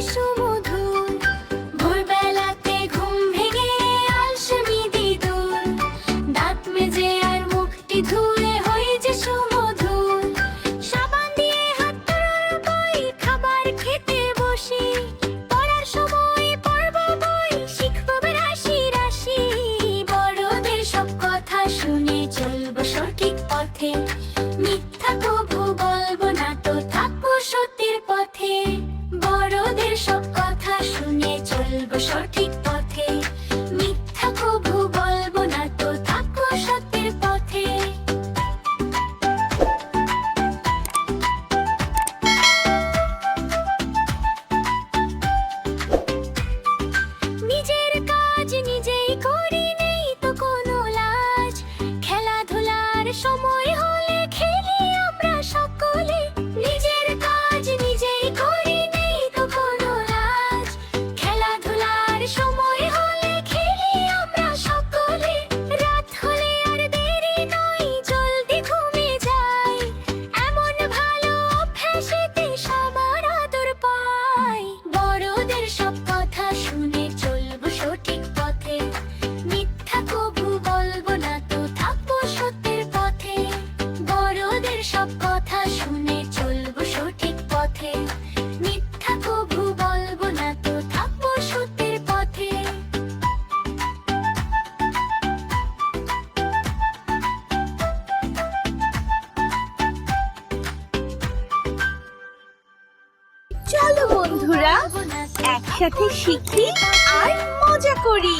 Jesus. সঠিক পথে, মিথ্যা কবু বলব না তো থাকো সত্যের পথে। নিজের কাজ নিজেই করি, নেই তো কোনো লাজ। খেলাধুলার সময় সব কথা শুনে চলবো সঠিক পথে। মিথ্যা কভু বলব না তো থাকব সত্যের পথে। চলো বন্ধুরা একসাথে শিখি আর মজা করি।